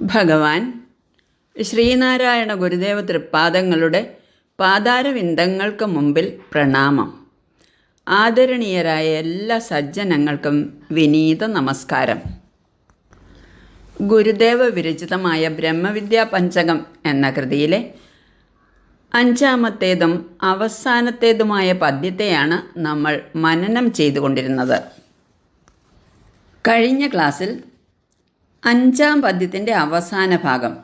ഭഗവാൻ ശ്രീനാരായണ ഗുരുദേവ തൃപ്പാദങ്ങളുടെ പാതാരവിന്ദങ്ങൾക്ക് മുമ്പിൽ പ്രണാമം. ആദരണീയരായ എല്ലാ സജ്ജനങ്ങൾക്കും വിനീത നമസ്കാരം. ഗുരുദേവ വിരചിതമായ ബ്രഹ്മവിദ്യാ പഞ്ചകം എന്ന കൃതിയിലെ അഞ്ചാമത്തേതും അവസാനത്തേതുമായ പദ്യത്തെയാണ് നമ്മൾ മനനം ചെയ്തുകൊണ്ടിരുന്നത്. കഴിഞ്ഞ ക്ലാസ്സിൽ അഞ്ചാം പദ്യത്തിന്റെ അവസാന ഭാഗം.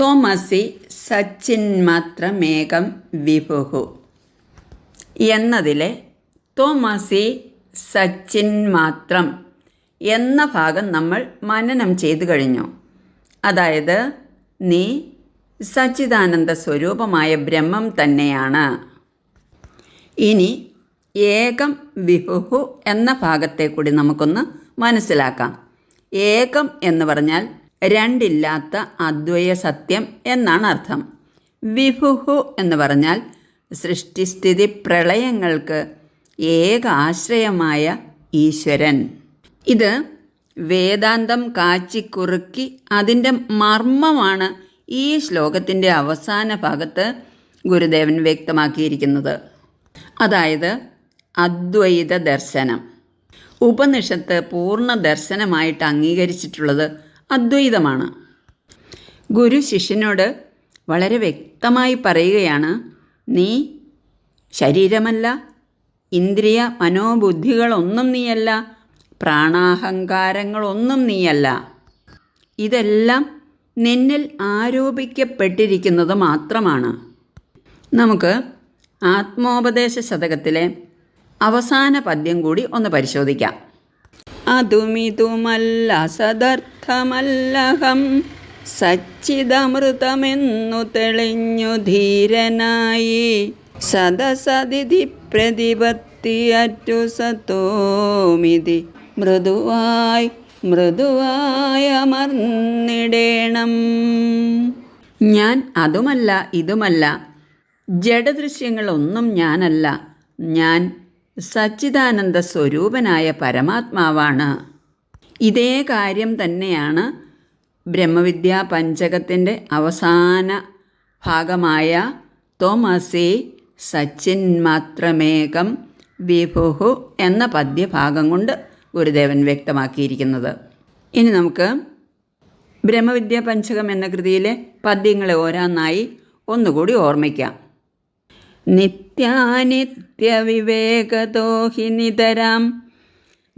തോമസി സച്ചിൻ മാത്രമേകം വിഭുഹു. എന്നതിലെ തോമസി സച്ചിൻ മാത്രം എന്ന ഭാഗം നമ്മൾ മനനം ചെയ്തു കഴിഞ്ഞു. അതായത് നീ സച്ചിദാനന്ദ സ്വരൂപമായ ബ്രഹ്മം തന്നെയാണ്. ഇനി ഏകം വിഭുഹു എന്ന ഭാഗത്തെ കൂടി നമുക്കൊന്ന് മനസ്സിലാക്കാം. ഏകം എന്ന് പറഞ്ഞാൽ രണ്ടില്ലാത്ത അദ്വയ സത്യം എന്നാണ് അർത്ഥം. വിഭുഹു എന്ന് പറഞ്ഞാൽ സൃഷ്ടിസ്ഥിതി പ്രളയങ്ങൾക്ക് ഏക ആശ്രയമായ ഈശ്വരൻ. ഇത് വേദാന്തം കാച്ചിക്കുറുക്കി അതിന്റെ മർമ്മമാണ് ഈ ശ്ലോകത്തിന്റെ അവസാന ഭാഗത്ത് ഗുരുദേവൻ വ്യക്തമാക്കിയിരിക്കുന്നത്. അതായത് അദ്വൈത ദർശനം. ഉപനിഷത്ത് പൂർണ ദർശനമായിട്ട് അംഗീകരിച്ചിട്ടുള്ളത് അദ്വൈതമാണ്. ഗുരു ശിഷ്യനോട് വളരെ വ്യക്തമായി പറയുകയാണ് നീ ശരീരമല്ല ഇന്ദ്രിയ മനോബുദ്ധികളൊന്നും നീയല്ല പ്രാണാഹങ്കാരങ്ങളൊന്നും നീയല്ല. ഇതെല്ലാം നിന്നിൽ ആരോപിക്കപ്പെട്ടിരിക്കുന്നത് മാത്രമാണ്. നമുക്ക് ആത്മോപദേശ ശതകത്തിലെ അവസാന പദ്യം കൂടി ഒന്ന് പരിശോധിക്കാം. അതുമിതുമല്ല സദർത്ഥമല്ലഹം. സച്ചിതമൃതമെന്നു തെളിഞ്ഞു ധീരനായി. സദസതിഥി പ്രതിപത്തിയറ്റു സത്തോമിതി മൃദുവായി മൃദുവായ അമർന്നിടേണം ഞാൻ അതുമല്ല ഇതുമല്ല. ജഡദൃശ്യങ്ങളൊന്നും ഞാനല്ല. ഞാൻ സച്ചിദാനന്ദ സ്വരൂപനായ പരമാത്മാവാണ്. ഇതേ കാര്യം തന്നെയാണ് ബ്രഹ്മവിദ്യാ പഞ്ചകത്തിന്റെ അവസാന ഭാഗമായ തോമസി സച്ചിൻ മാത്രമേകം വിഭുഹു എന്ന പദ്യഭാഗം കൊണ്ട് ഗുരുദേവൻ വ്യക്തമാക്കിയിരിക്കുന്നത്. ഇനി നമുക്ക് ബ്രഹ്മവിദ്യാ പഞ്ചകം എന്ന കൃതിയിലെ പദ്യങ്ങളെ ഓരോന്നായി ഒന്നുകൂടി ഓർമ്മിക്കാം. നിത്യാനിത്യവിവേകതോ ഹി നിതരാം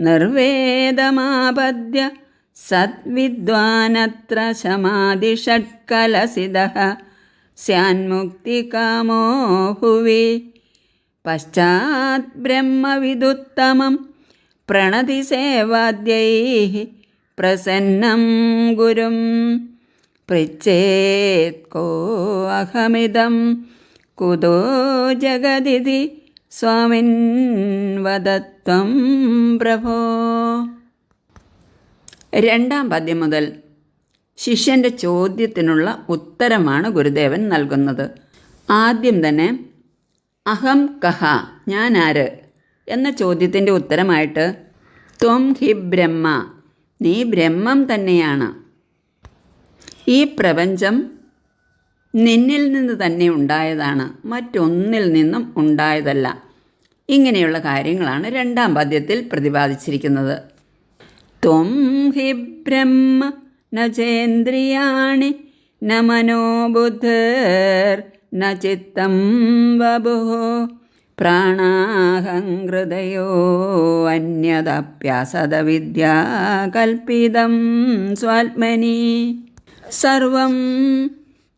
നിർവേദമാപദ്യ സദ്വിദ്വാനത്ര ശമാതിഷട്കലസിത. സ്യാന്മുക്തികാമോ ഭുവി പശ്ചാത് ബ്രഹ്മവിദുത്തമം പ്രണതി സേവാദ്യൈ പ്രസന്നം ഗുരും. പൃച്ഛേത് കോ അഹമിതം കുതോ ജഗതിഥി സ്വാമിൻ വദത്വം പ്രഭോ. രണ്ടാം പദ്യം മുതൽ ശിഷ്യന്റെ ചോദ്യത്തിനുള്ള ഉത്തരമാണ് ഗുരുദേവൻ നൽകുന്നത്. ആദ്യം തന്നെ അഹം കഹ ഞാൻ ആര്? എന്ന ചോദ്യത്തിന്റെ ഉത്തരമായിട്ട് ത്വം ഹി ബ്രഹ്മ നീ ബ്രഹ്മം തന്നെയാണ്. ഈ പ്രപഞ്ചം നിന്നിൽ നിന്ന് തന്നെ ഉണ്ടായതാണ് മറ്റൊന്നിൽ നിന്നും ഉണ്ടായതല്ല. ഇങ്ങനെയുള്ള കാര്യങ്ങളാണ് രണ്ടാം പദ്യത്തിൽ പ്രതിപാദിച്ചിരിക്കുന്നത്. ത്വം ഹി ബ്രഹ്മ നചേന്ദ്രിയാണി ചേന്ദ്രിയാണി ന മനോബുദ്ധർ ന ചിത്തം വപു പ്രാണാഹൃദയോ അന്യതപ്യാസദവിദ്യാ കൽപ്പിതം സ്വാത്മനി. സർവം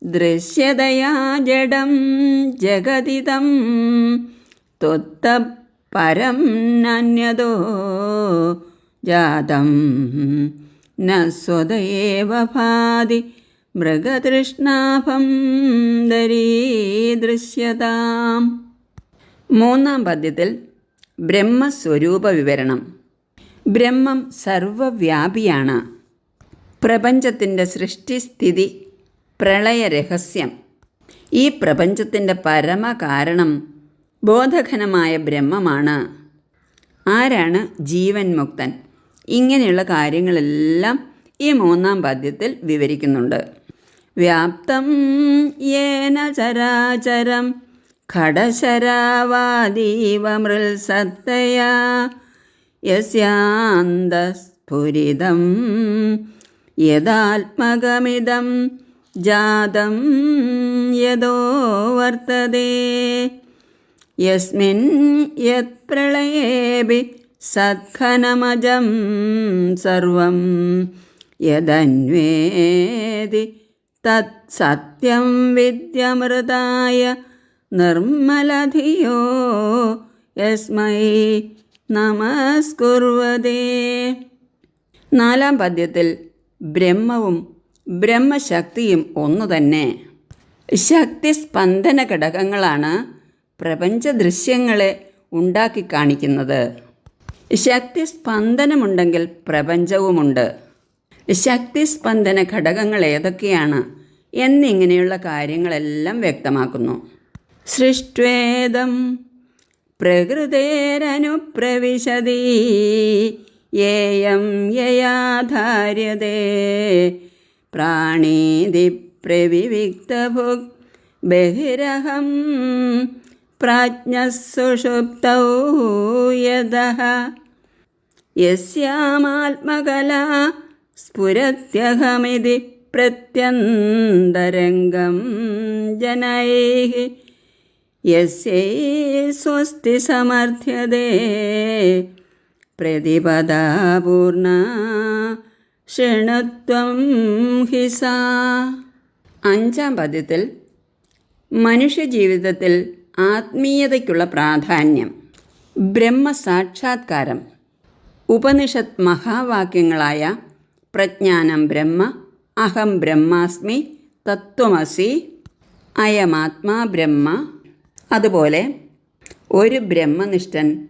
ദൃശ്യതയാ ജഡം ജഗതിതം ത്വത്ത പരം നന്യതോ ജാതം ന സ്വതയേവ ഭാതി മൃഗതൃഷ്ണാഭം ദരീദൃശ്യതാം. മൂന്നാം പദ്യത്തിൽ ബ്രഹ്മസ്വരൂപ വിവരണം. ബ്രഹ്മം സർവവ്യാപിയാണ്. പ്രപഞ്ചത്തിന്റെ സൃഷ്ടിസ്ഥിതി പ്രളയ രഹസ്യം ഈ പ്രപഞ്ചത്തിന്റെ പരമകാരണം ബോധഘനമായ ബ്രഹ്മമാണ്. ആരാണ് ജീവൻ മുക്തൻ? ഇങ്ങനെയുള്ള കാര്യങ്ങളെല്ലാം ഈ മൂന്നാം പദ്യത്തിൽ വിവരിക്കുന്നുണ്ട്. വ്യാപ്തം യേന ചരാചരം ഖടശരാവാദീവ മൃത്സത്തയാ യസ്യാന്തസ്ഫുരിതം യദാത്മകമിദം യദോ വർത്തതേ. യസ്മിൻ യത്പ്രളയേപി സത്ഖനമജം സർവം യദന്വേതി തത് സത്യം വിദ്യമൃതായ നിർമ്മലധിയോ യസ്മൈ നമസ്കുർവതേ. നാലാം പദ്യത്തിൽ ബ്രഹ്മവും ബ്രഹ്മശക്തിയും ഒന്നു തന്നെ. ശക്തി സ്പന്ദന ഘടകങ്ങളാണ് പ്രപഞ്ച ദൃശ്യങ്ങളെ ഉണ്ടാക്കി കാണിക്കുന്നത്. ശക്തി സ്പന്ദനമുണ്ടെങ്കിൽ പ്രപഞ്ചവുമുണ്ട്. ശക്തി സ്പന്ദന ഘടകങ്ങൾ ഏതൊക്കെയാണ് എന്നിങ്ങനെയുള്ള കാര്യങ്ങളെല്ലാം വ്യക്തമാക്കുന്നു. സൃഷ്ട്വേദം പ്രകൃതേരനുപ്രവിശതി ഏയം യയാധാര്യതേ പ്രാണീതി പ്രവിവിക്തഭുക് ബഹിരഹം പ്രാജ്ഞസുഷുപ്തൗ യതഃ യസ്യാമാത്മകലാ സ്ഫുരത്യഹമിതി പ്രത്യന്തരംഗം ജനൈः യസ്യൈ സ്വസ്തി സമർത്ഥ്യതേ പ്രതിപദാപൂർണ ക്ഷണത്വം ഹിസ. അഞ്ചാം പദ്യത്തിൽ മനുഷ്യജീവിതത്തിൽ ആത്മീയതയ്ക്കുള്ള പ്രാധാന്യം ബ്രഹ്മസാക്ഷാത്കാരം ഉപനിഷത് മഹാവാക്യങ്ങളായ പ്രജ്ഞാനം ബ്രഹ്മ അഹം ബ്രഹ്മാസ്മി തത്വമസി അയമാത്മാ ബ്രഹ്മ. അതുപോലെ ഒരു ബ്രഹ്മനിഷ്ഠൻ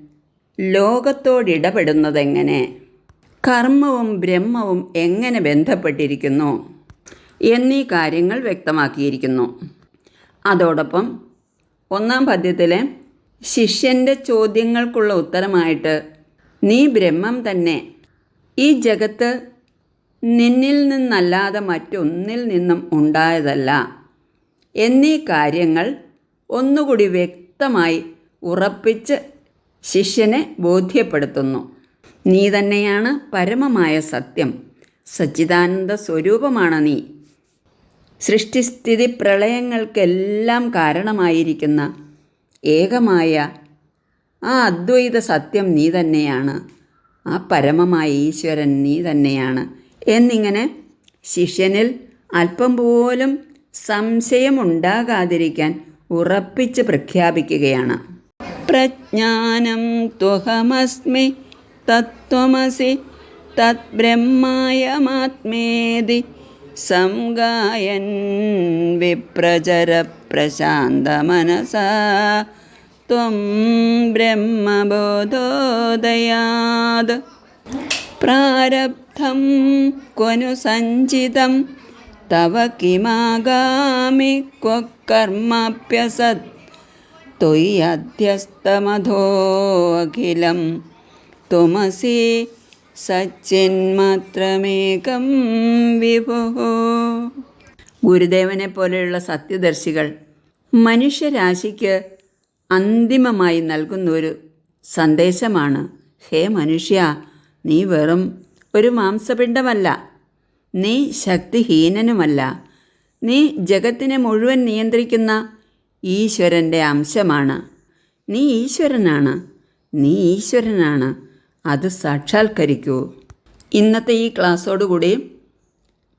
ലോകത്തോടിടപെടുന്നതെങ്ങനെ കർമ്മവും ബ്രഹ്മവും എങ്ങനെ ബന്ധപ്പെട്ടിരിക്കുന്നു എന്നീ കാര്യങ്ങൾ വ്യക്തമാക്കിയിരിക്കുന്നു. അതോടൊപ്പം ഒന്നാം പദ്യത്തിലെ ശിഷ്യന്റെ ചോദ്യങ്ങൾക്കുള്ള ഉത്തരമായിട്ട് നീ ബ്രഹ്മം തന്നെ. ഈ ജഗത്ത് നിന്നിൽ നിന്നല്ലാതെ മറ്റൊന്നിൽ നിന്നും ഉണ്ടായതല്ല എന്നീ കാര്യങ്ങൾ ഒന്നുകൂടി വ്യക്തമായി ഉറപ്പിച്ച് ശിഷ്യനെ ബോധ്യപ്പെടുത്തുന്നു. നീ തന്നെയാണ് പരമമായ സത്യം. സച്ചിദാനന്ദ സ്വരൂപമാണ് നീ. സൃഷ്ടിസ്ഥിതി പ്രളയങ്ങൾക്കെല്ലാം കാരണമായിരിക്കുന്ന ഏകമായ ആ അദ്വൈത സത്യം നീ തന്നെയാണ്. ആ പരമമായ ഈശ്വരൻ നീ തന്നെയാണ്. എന്നിങ്ങനെ ശിഷ്യനിൽ അല്പം പോലും സംശയമുണ്ടാകാതിരിക്കാൻ ഉറപ്പിച്ച് പ്രഖ്യാപിക്കുകയാണ്. പ്രജ്ഞാനം ത്വഹമസ്മി തത്വമസി തദ്ബ്രഹ്മായമാത്മേതി സംഗായൻ വിപ്രചര പ്രശാന്തമനസാ ത്വം ബ്രഹ്മബോധോദയാത്. പ്രാരബ്ധം ക്വനു സഞ്ചിതം തവ കിമാഗാമി ക്വ കർമാപ്യസത് ത്വയ്യധ്യസ്തമധോ ത്വമസി സച്ചിന്മാത്രമേകം വിഭോ. ഗുരുദേവനെ പോലെയുള്ള സത്യദർശികൾ മനുഷ്യരാശിക്ക് അന്തിമമായി നൽകുന്ന ഒരു സന്ദേശമാണ് ഹേ മനുഷ്യ നീ വെറും ഒരു മാംസപിണ്ഡമല്ല നീ ശക്തിഹീനനുമല്ല നീ ജഗത്തിനെ മുഴുവൻ നിയന്ത്രിക്കുന്ന ഈശ്വരന്റെ അംശമാണ് നീ ഈശ്വരനാണ് നീ ഈശ്വരനാണ് അത് സാക്ഷാത്കരിക്കൂ. ഇന്നത്തെ ഈ ക്ലാസ്സോടുകൂടി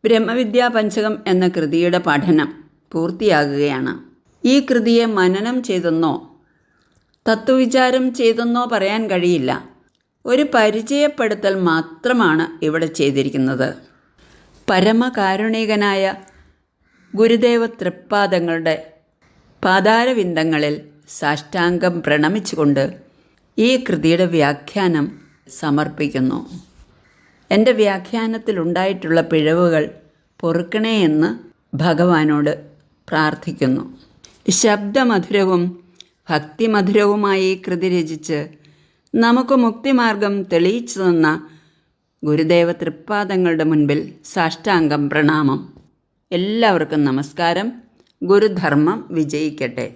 ബ്രഹ്മവിദ്യാ പഞ്ചകം എന്ന കൃതിയുടെ പഠനം പൂർത്തിയാകുകയാണ്. ഈ കൃതിയെ മനനം ചെയ്തെന്നോ തത്വവിചാരം ചെയ്തെന്നോ പറയാൻ കഴിയില്ല. ഒരു പരിചയപ്പെടുത്തൽ മാത്രമാണ് ഇവിടെ ചെയ്തിരിക്കുന്നത്. പരമകാരുണികനായ ഗുരുദേവ തൃപ്പാദങ്ങളുടെ പാതാരവിന്ദങ്ങളിൽ സാഷ്ടാംഗം പ്രണമിച്ചുകൊണ്ട് ഈ കൃതിയുടെ വ്യാഖ്യാനം സമർപ്പിക്കുന്നു. എന്റെ വ്യാഖ്യാനത്തിലുണ്ടായിട്ടുള്ള പിഴവുകൾ പൊറുക്കണേ എന്ന് ഭഗവാനോട് പ്രാർത്ഥിക്കുന്നു. ശബ്ദമധുരവും ഭക്തിമധുരവുമായി കൃതി രചിച്ച് നമുക്ക് മുക്തിമാർഗം തെളിയിച്ചു തന്ന ഗുരുദേവ തൃപ്പാദങ്ങളുടെ മുൻപിൽ സാഷ്ടാംഗം പ്രണാമം. എല്ലാവർക്കും നമസ്കാരം. ഗുരുധർമ്മം വിജയിക്കട്ടെ.